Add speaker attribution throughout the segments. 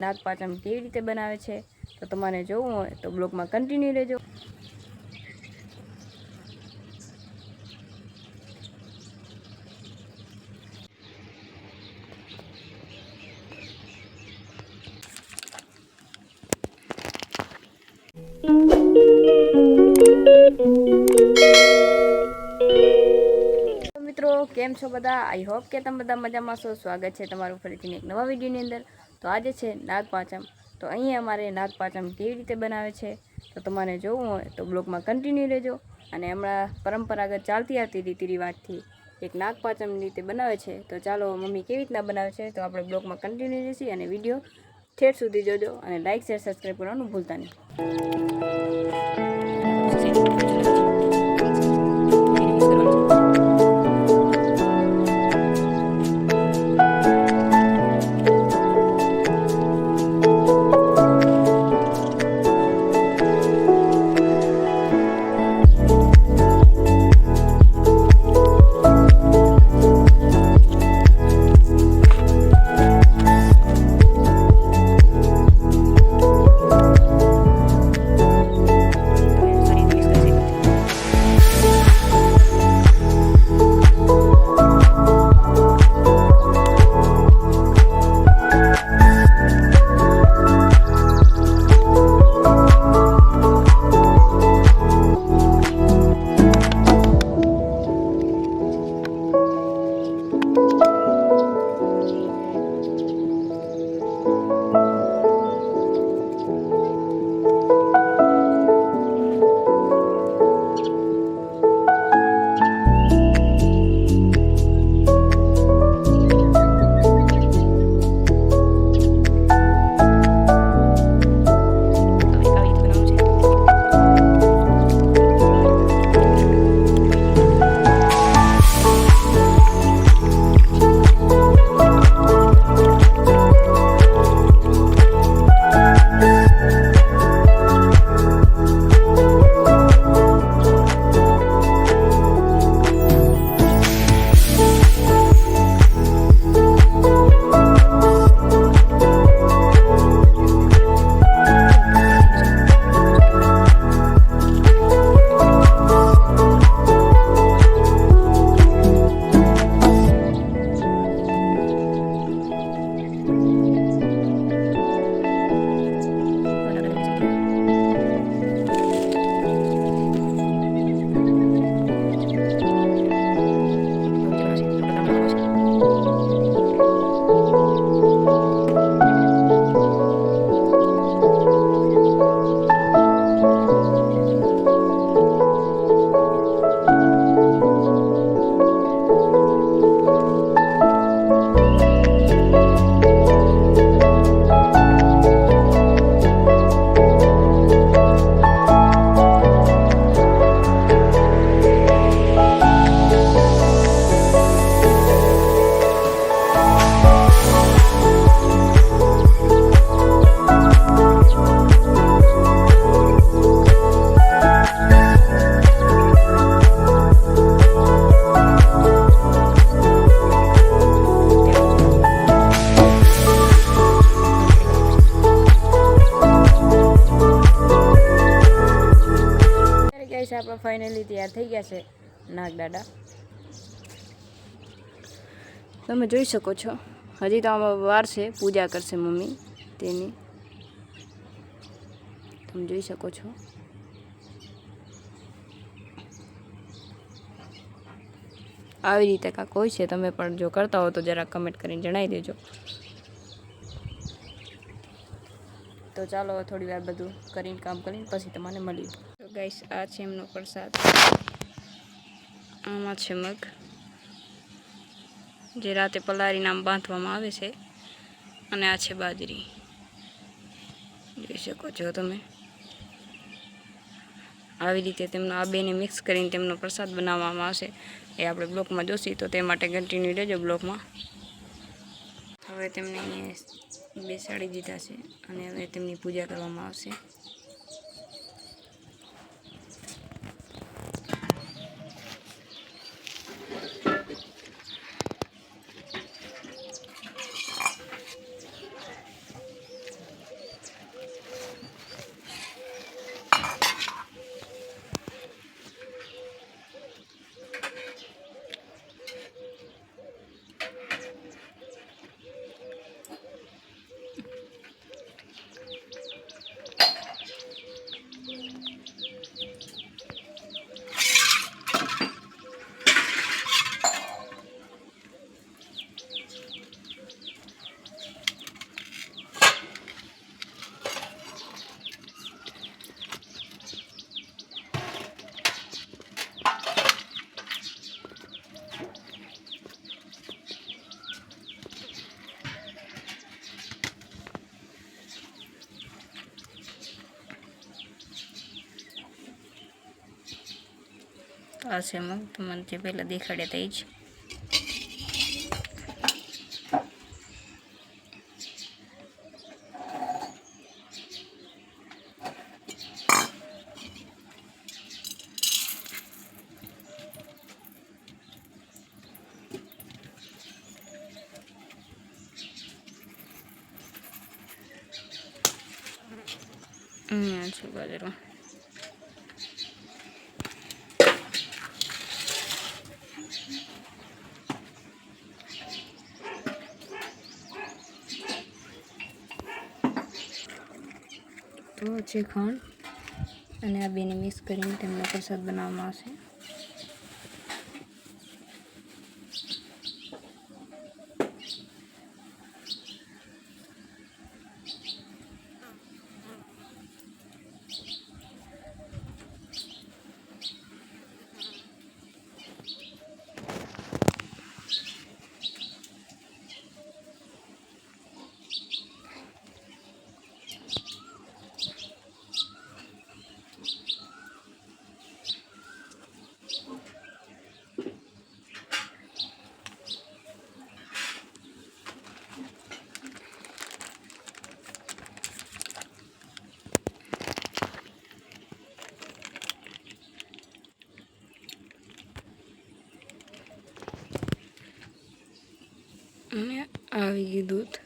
Speaker 1: નાગપાચમ કેવી રીતે બનાવે છે, તો તમારે જોવું હોય તો બ્લોગમાં કન્ટિન્યુ રહેજો. મિત્રો, કેમ છો બધા? આઈ હોપ કે તમે બધા મજામાં છો. સ્વાગત છે તમારું ફરીથી એક નવા વિડીયોની અંદર. તો આજે છે નાગપાંચમ. તો અહીંયા અમારે નાગપાંચમ કેવી રીતે બનાવે છે તો તમારે જોવું હોય તો બ્લોગમાં કન્ટિન્યુ રહેજો. અને હમણાં પરંપરાગત ચાલતી આવતી રીતિ રિવાજથી એક નાગપાંચમ રીતે બનાવે છે. તો ચાલો મમ્મી કેવી રીતના બનાવે છે તો આપણે બ્લોગમાં કન્ટિન્યુ રહેશી અને વીડિયો ઠેઠ સુધી જોજો અને લાઇક શેર સબસ્ક્રાઈબ કરવાનું ભૂલતા નહીં. ગાઈસ આપણે ફાઇનલી તૈયાર થઈ ગયા છે નાગદાડા તમે જોઈ શકો છો. હજી તો આમાં વાર છે પૂજા કરશે મમ્મી તેની. તમે જોઈ શકો છો. આવી રીતે કાંક હોય છે તમે પણ જો કરતા હો તો જરા કમેન્ટ કરીને જણાવી દેજો. તો ચાલો થોડી વાર બધું કરીને કામ કરીને પછી તમને મળીએ. તો ગાઈસ, આ છે એમનો પ્રસાદ. આમાં છે મગ, જે રાતે પલાળીને આમ બાંધવામાં આવે છે, અને આ છે બાજરી. જોઈ શકો છો તમે. આવી રીતે તેમનો આ બેને મિક્સ કરીને તેમનો પ્રસાદ બનાવવામાં આવશે. એ આપણે બ્લોકમાં જોશી, તો તે માટે કન્ટિન્યુ રહેજો બ્લોકમાં. હવે તેમને અહીંયા બેસાડી દીધા છે, અને હવે તેમની પૂજા કરવામાં આવશે. આ છે મગ તમને જે પહેલાં દેખાડ્યા તે જ. અહીંયા છે બાજરો. છે ખાંડ. અને આ બેને મિક્સ કરીને તેમનો પ્રસાદ બનાવવામાં આવશે. અને આવી ગયું દૂધ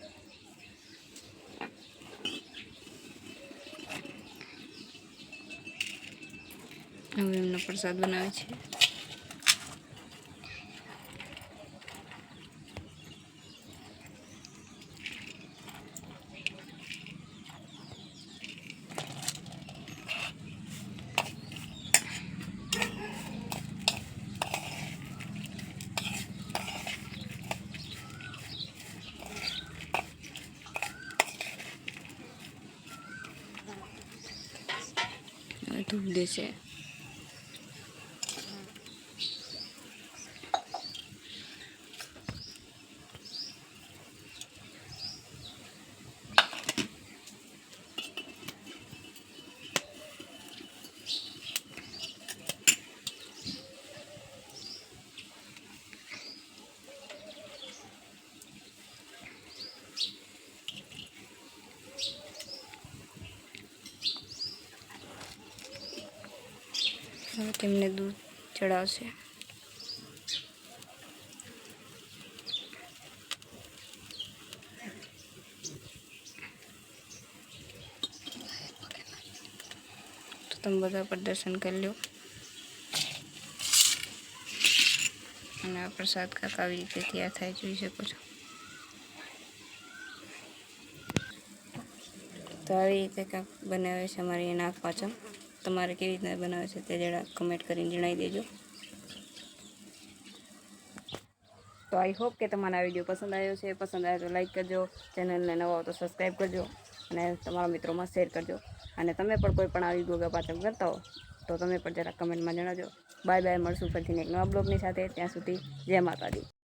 Speaker 1: હવે એમનો પ્રસાદ બનાવે છે હવે હવે તેમને દૂધ ચડાવશે. તો તમે બધા પ્રદર્શન કરી લો અને આ પ્રસાદ કાક આવી રીતે તૈયાર થાય જોઈ શકો છો. તો આવી રીતે કાંક બનાવે છે અમારી નાગ પાચમ તમારે કેવી રીતના બનાવે છે તે જરા કમેન્ટ કરીને જણાવી દેજો. તો આઈ હોપ કે તમારા વીડિયો પસંદ આવ્યો છે. પસંદ આવ્યો તો લાઈક કરજો. ચેનલને નવા તો સબસ્ક્રાઈબ કરજો. અને તમારા મિત્રોમાં શેર કરજો. અને તમે પણ કોઈ પણ આવી ગોગા પાચમ કરતા હો, તો તમે પણ જરા કમેન્ટમાં જણાવજો. બાય બાય મળશું ફરીથી એક નવા બ્લોગની સાથે. ત્યાં સુધી જય માતાજી.